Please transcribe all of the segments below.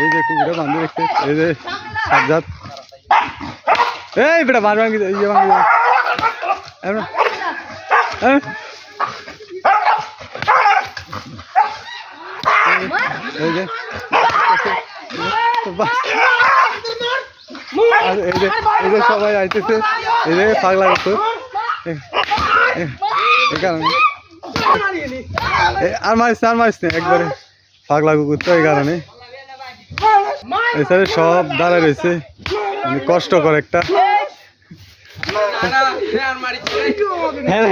এই যে কুকুরে বান্ধি রেখেছে এই যে সাজ্জাদ। এই বেটা মার ভাঙি ভাঙি। এই যে। আর এই যে এই যে সবাই আইতেছে এই যে পাগলা করতো এই কারণে। আর মারিস না, আর মারিস একবারে। পাগলা কুকুর তো এই কারণে। এছাড়া সব দাঁড়ায় রয়েছে। মানে কষ্টকর একটা।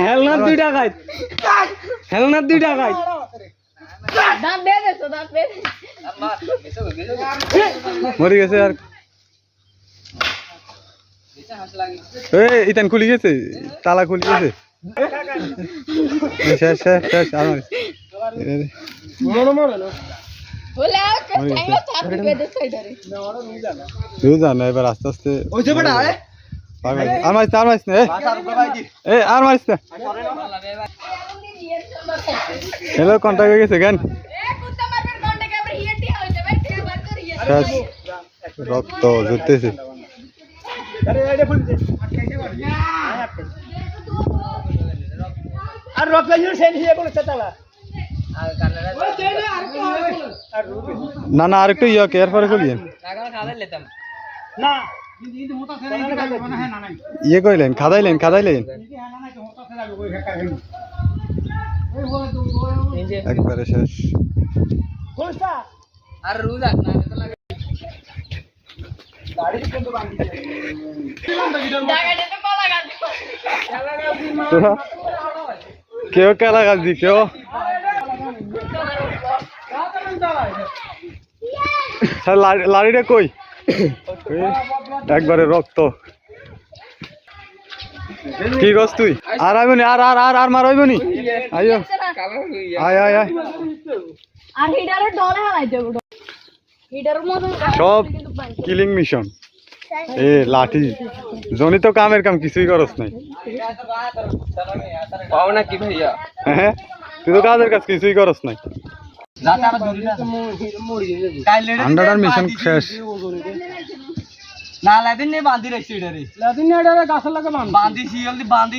হেলনার দুই টাকায় হেলনার দুই টাকায় মরে গেছে আর। ইতান খুলি গেছে? তালা খুলি গেছে? এই শেষ শেষ শেষ আর এবার আস্তে আস্তে পাগল। আর। মারিস না আর মারিস না এ। এ আর মারিস না। হ্যালো কন্টাক্ট হয়ে গেছে কেন? রক্ত ঝরতেছে। আর রপ্তানি সেন হিয়ে বলে চালা না না আরেকটু ইয়ে কেয়ার পরে খুলিয়েন না ইয়ে কইলেন খাদাইলেন খাদাইলেন। একবারে শেষ। গাছ। তোরা কেউ কেলা গাছ দি কেউ স্যার লাড়িটা কই? একবারে রক্ত। কি গছ তুই? আর আইবনি আর আর আর আর মারাইবনি আইও আয় আয় আয়। আর হিডারে ডলে হালাই দেব। মতো সব কিলিং মিশন। এ লাঠি। জনি তো কামের কাম কিছুই করস নাই। পাও না কি ভাইয়া? হ্যাঁ তুই তো কাজের কাজ কিছুই করস নাই। কাইলে আন্ডার মিশন শেষ। না লাদিন নে বাঁধি রাখছি এটা রে লাদিন নে এটা গাছ লাগে বাঁধি বাঁধি শিয়াল দি বাঁধি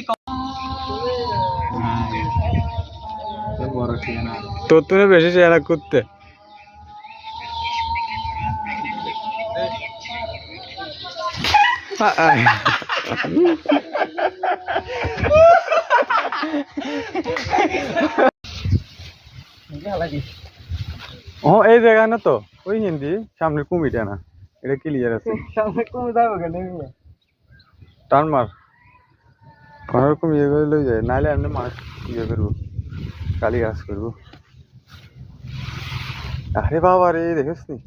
তোর তুমি বেশি চেহারা করতে। ও এই জায়গা না তো ওই হিন্দি সামনে কুমিটা না এটা ক্লিয়ার আছে সামনে কমে যাবে কেন টান মার কোনো রকম ইয়ে করে লই যায় নাহলে এমনি মাছ ইয়ে করব কালি গাছ করব আরে বাবা রে দেখিস নি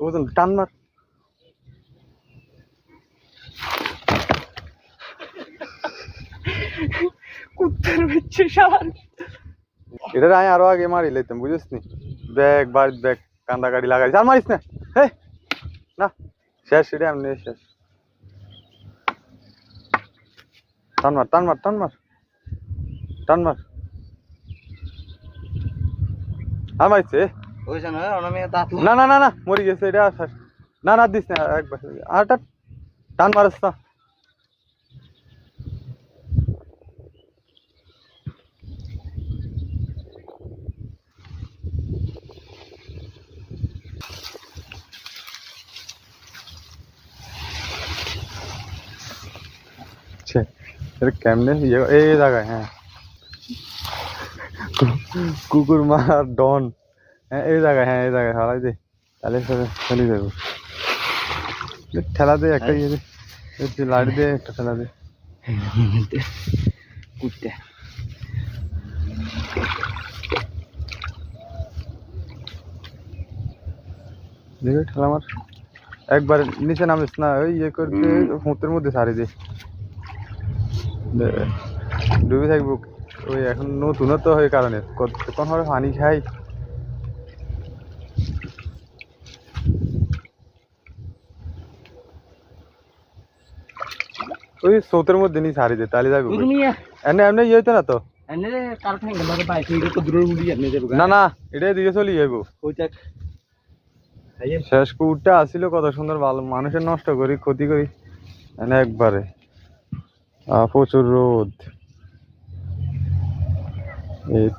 ওজন টান মার কুত্তার হচ্ছে শালা এটা আমি আরও আগে মারি লাইতাম বুঝিস নি ব্যাগ বার ব্যাগ কান্দা গাড়ি লাগাই আর মারিস না হে না শেষ এটা এমনি শেষ টান মার টান মার টান মার টান মার আর মারিস এ ওই জানো ওনা মে দাঁত না না না না মরি গেছে এটা আর শেষ। না না দিস না একবার আর টান টান মারস না ছে এর কেমনে ইয়ে এই জায়গায় হ্যাঁ কু- কুকুর মার ডন হ্যাঁ এই জায়গায় হ্যাঁ এই জায়গায় হারাই দে তাহলে সে চলে যাব এ ঠেলা দে একটা ইয়ে দে এ তুই লাড়ি দে একটা ঠেলা দে কুত্তা দেখে ঠেলা মার একবার নিচে নামিস না ওই ইয়ে করতে মুতের মধ্যে সারি দে দে- ডুবে থাকব। ওই এখন নতুন তো হয় কারণে। কতক্ষণ হবে? পানি খাই। ওই স্রোতের মধ্যে নি সারি দে তাহলে যাবে এনে এমনি ইয়ে হইতো না তো? এনে এনে না না এটাই দিকে চলি ওইটা শেষ কুকুরটা আসছিল কত সুন্দর ভালো মানুষের নষ্ট করি ক্ষতি করি। মানে একবারে। প্রচুর রোদ।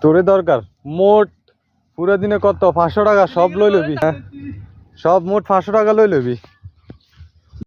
তোরে দরকার। মোট পুরো দিনে কত? পাঁচশো টাকা, সব লই লবি হ্যাঁ? সব মোট পাঁচশো টাকা লই লবি।